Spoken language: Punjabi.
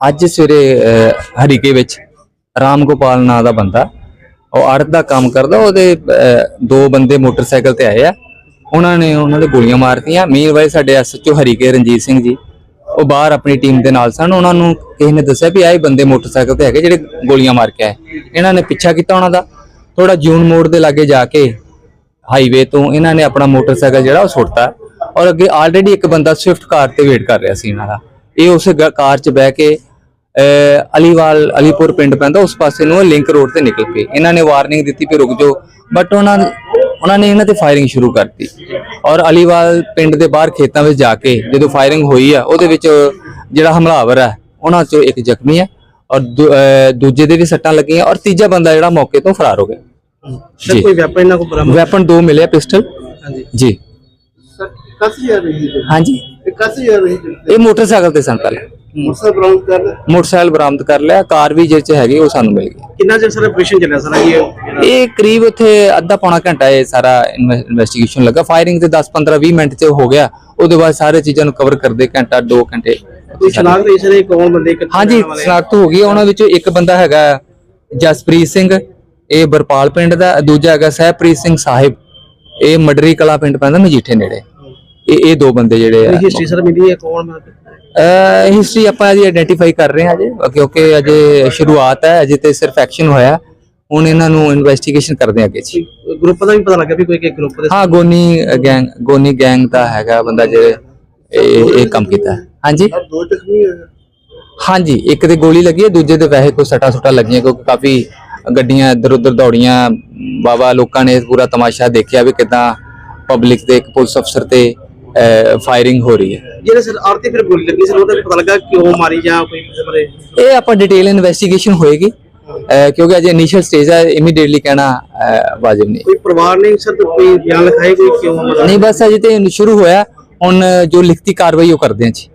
ਅੱਜ ਸਵੇਰੇ ਹਰੀਕੇ ਵਿੱਚ ਰਾਮ ਗੋਪਾਲ ਨਾਂ ਦਾ ਬੰਦਾ, ਉਹ ਅੜਤ ਦਾ ਕੰਮ ਕਰਦਾ, ਉਹਦੇ ਦੋ ਬੰਦੇ ਮੋਟਰਸਾਈਕਲ ਤੇ ਆਏ ਆ। ਉਹਨਾਂ ਨੇ ਉਹਨਾਂ ਦੇ ਗੋਲੀਆਂ ਮਾਰਤੀਆਂ। ਮੀਨਵਾਈਲ ਸਾਡੇ ਐਸਐਚਓ ਹਰੀਕੇ ਰਣਜੀਤ ਸਿੰਘ ਜੀ, ਉਹ ਬਾਹਰ ਆਪਣੀ ਟੀਮ ਦੇ ਨਾਲ ਸਨ। ਉਹਨਾਂ ਨੂੰ ਕਿਸੇ ਨੇ ਦੱਸਿਆ ਵੀ ਆਹ ਬੰਦੇ ਮੋਟਰਸਾਈਕਲ ਤੇ ਹੈਗੇ, ਜਿਹੜੇ ਗੋਲੀਆਂ ਮਾਰ ਕੇ ਆਏ। ਇਹਨਾਂ ਨੇ ਪਿੱਛਾ ਕੀਤਾ ਉਹਨਾਂ ਦਾ। ਥੋੜਾ ਜੂਨ ਮੋੜ ਦੇ ਲਾਗੇ ਜਾ ਕੇ ਹਾਈਵੇ ਤੋਂ ਇਹਨਾਂ ਨੇ ਆਪਣਾ ਮੋਟਰਸਾਈਕਲ ਜਿਹੜਾ ਉਹ ਸੁੱਟਤਾ। ਔਰ ਅੱਗੇ ਆਲਰੇਡੀ ਇੱਕ ਬੰਦਾ ਸਵਿਫਟ ਕਾਰ ਤੇ ਵੇਟ ਕਰ ਰਿਹਾ ਸੀ ਇਹਨਾਂ ਦਾ। ਇਹ ਉਸੇ ਕਾਰ 'ਚ ਬਹਿ ਕੇ ਅਲੀਵਾਲ ਅਲੀਪੁਰ ਪਿੰਡ ਪੈਂਦਾ ਉਸ ਪਾਸੇ ਨੂੰ ਲਿੰਕ ਰੋਡ ਤੇ ਨਿਕਲ ਪਏ ਇਹਨਾਂ ਨੇ ਵਾਰਨਿੰਗ ਦਿੱਤੀ ਵੀ ਰੁਕ ਜਾਓ। ਬਟ ਉਹਨਾਂ ਉਹਨਾਂ ਨੇ ਇਹਨਾਂ ਤੇ ਫਾਇਰਿੰਗ ਸ਼ੁਰੂ ਕਰਤੀ। ਔਰ ਅਲੀਵਾਲ ਪਿੰਡ ਦੇ ਬਾਹਰ ਖੇਤਾਂ ਵਿੱਚ ਜਾ ਕੇ ਜਦੋਂ ਫਾਇਰਿੰਗ ਹੋਈ ਆ ਉਹਦੇ ਵਿੱਚ ਜਿਹੜਾ ਹਮਲਾਵਰ ਹੈ ਉਹਨਾਂ 'ਚੋਂ ਇੱਕ ਜ਼ਖਮੀ ਹੈ ਔਰ ਦੂਜੇ ਦੇ ਵੀ ਸੱਟਾਂ ਲੱਗੀਆਂ ਔਰ ਤੀਜਾ ਬੰਦਾ ਜਿਹੜਾ ਮੌਕੇ ਤੋਂ ਫਰਾਰ ਹੋ ਗਿਆ। ਸਰ। ਕੋਈ ਵੈਪਨ ਇਹਨਾਂ ਕੋਲ ਬਰਾਮਦ ਵੈਪਨ ਦੋ ਮਿਲੇ ਪਿਸਟਲ ਹਾਂਜੀ। ਜੀ। ਰਹੀ ਹੈ ਹਾਂਜੀ। ਹੈ ਇਹ ਮੋਟਰਸਾਈਕਲ ਤੇ ਸਨ ਪਹਿਲੇ। ਬਰਾਉਂਡ ਕਰ ਲੈ ਮੋਟਰਸਾਈਕਲ ਬਰਾਮਦ ਕਰ ਲਿਆ ਕਾਰ ਵੀ ਜਿਹਦੇ ਚ ਹੈਗੀ ਉਹ ਸਾਨੂੰ ਮਿਲ ਗਈ। ਕਿੰਨਾ ਚਿਰ ਸਰ ਆਪਰੇਸ਼ਨ ਚੱਲਿਆ ਸਰ? ਇਹ ਇਹ ਕਰੀਬ ਉੱਥੇ ਅੱਧਾ ਪੌਣਾ ਘੰਟਾ ਇਹ ਸਾਰਾ ਇਨਵੈਸਟੀਗੇਸ਼ਨ ਲੱਗਾ। ਫਾਇਰਿੰਗ ਤੇ 10 15 20 ਮਿੰਟ ਚ ਹੋ ਗਿਆ। ਉਹਦੇ ਬਾਅਦ ਸਾਰੇ ਚੀਜ਼ਾਂ ਨੂੰ ਕਵਰ ਕਰਦੇ ਘੰਟਾ 2 ਘੰਟੇ। ਕੋਈ ਸ਼ਨਾਖਤ ਇਸ ਨੇ ਕੌਣ ਬੰਦੇ ਕਿੱਥੇ ਹਾਂਜੀ ਰਹਿਣ ਵਾਲੇ? ਸਨਾਖਤ ਹੋ ਗਈ। ਹੈ। ਉਹਨਾਂ ਵਿੱਚੋਂ ਇੱਕ ਬੰਦਾ ਹੈਗਾ ਜਸਪ੍ਰੀਤ ਸਿੰਘ ਇਹ ਬਰਪਾਲ ਪਿੰਡ ਦਾ। ਦੂਜਾ ਹੈਗਾ ਸਹਿਬਪ੍ਰੀਤ ਸਿੰਘ ਸਾਹਿਬ। ਇਹ ਮਡਰੀ ਕਲਾ ਪਿੰਡ ਪੈਂਦਾ ਮਜੀਠੇ ਨੇੜੇ। ਇਹ ਇਹ ਦੋ ਬੰਦੇ ਜਿਹੜੇ ਆ। ਹਿਸਟਰੀ ਸਰ ਮਿਲੀ ਹੈ ਕੌਣ ਹਿਸਟਰੀ ਆਪਾਂ ਅਜੇ ਆਇਡੈਂਟੀਫਾਈ ਕਰ ਰਹੇ ਹਾਂ ਅਜੇ ਕਿਉਂਕਿ ਅਜੇ ਸ਼ੁਰੂਆਤ ਹੈ ਅਜੇ ਤੇ ਸਿਰਫ ਐਕਸ਼ਨ ਹੋਇਆ। ਹੁਣ ਇਹਨਾਂ ਨੂੰ ਇਨਵੈਸਟੀਗੇਸ਼ਨ ਕਰਦੇ ਅੱਗੇ ਜੀ। ਗਰੁੱਪ ਦਾ ਵੀ ਪਤਾ ਲੱਗਾ ਵੀ ਕੋਈ ਕਿ ਗਰੁੱਪ ਦੇ ਹਾਂ ਗੋਨੀ ਗੈਂਗ ਗੋਨੀ ਗੈਂਗ ਦਾ ਹੈਗਾ ਬੰਦਾ ਜਿਹੜੇ ਇਹ ਇਹ ਕੰਮ ਕੀਤਾ। ਹੈ। ਹਾਂਜੀ ਦੋ ਜ਼ਖਮੀ ਹੋਏ ਹਾਂਜੀ ਇੱਕ ਤੇ ਗੋਲੀ ਲੱਗੀ ਹੈ ਦੂਜੇ ਤੇ ਵੈਸੇ ਕੋਈ ਸੱਟਾਂ ਸੁੱਟਾਂ ਲੱਗੀਆਂ ਕਿਉਂਕਿ ਕਾਫੀ ਗੱਡੀਆਂ ਇੱਧਰ ਉੱਧਰ ਦੌੜੀਆਂ ਬਾਬਾ ਲੋਕਾਂ ਨੇ ਪੂਰਾ ਤਮਾਸ਼ਾ ਦੇਖਿਆ ਵੀ ਕਿਦਾਂ ਪਬਲਿਕ ਦੇ ਇੱਕ ਪੁਲਿਸ ਅਫਸਰ ਤੇ ਫਾਇਰਿੰਗ ਹੋ ਰਹੀ ਹੈ। ਜਿਹੜੇ ਸਰ ਆਰਤੀ ਫਿਰ ਗੋਲੀ ਲੱਗੀ ਸਰ ਉਹਦਾ ਪਤਾ ਲੱਗਾ ਕਿਉਂ ਮਾਰੀ ਜਾਂ ਕੋਈ ਬਾਰੇ ਇਹ ਆਪਾਂ ਡਿਟੇਲ ਇਨਵੈਸਟੀਗੇਸ਼ਨ ਹੋਏਗੀ। ਕਿਉਂਕਿ ਅਜੇ ਇਨੀਸ਼ੀਅਲ ਸਟੇਜ ਹੈ ਇਮੀਡੀਏਟਲੀ ਕਹਿਣਾ ਵਾਜਿਬ ਨਹੀਂ। ਕੋਈ ਪਰਿਵਾਰ ਨੇ ਸਰ ਕੋਈ ਬਿਆਨ ਲਿਖਾਏ ਕੋਈ ਕਿਉਂ? ਨਹੀਂ ਬਸ ਅਜੇ ਤੇ ਸ਼ੁਰੂ ਹੋਇਆ। ਹੁਣ ਜੋ ਲਿਖਤੀ ਕਾਰਵਾਈ ਉਹ ਕਰਦੇ ਹਾਂ ਜੀ।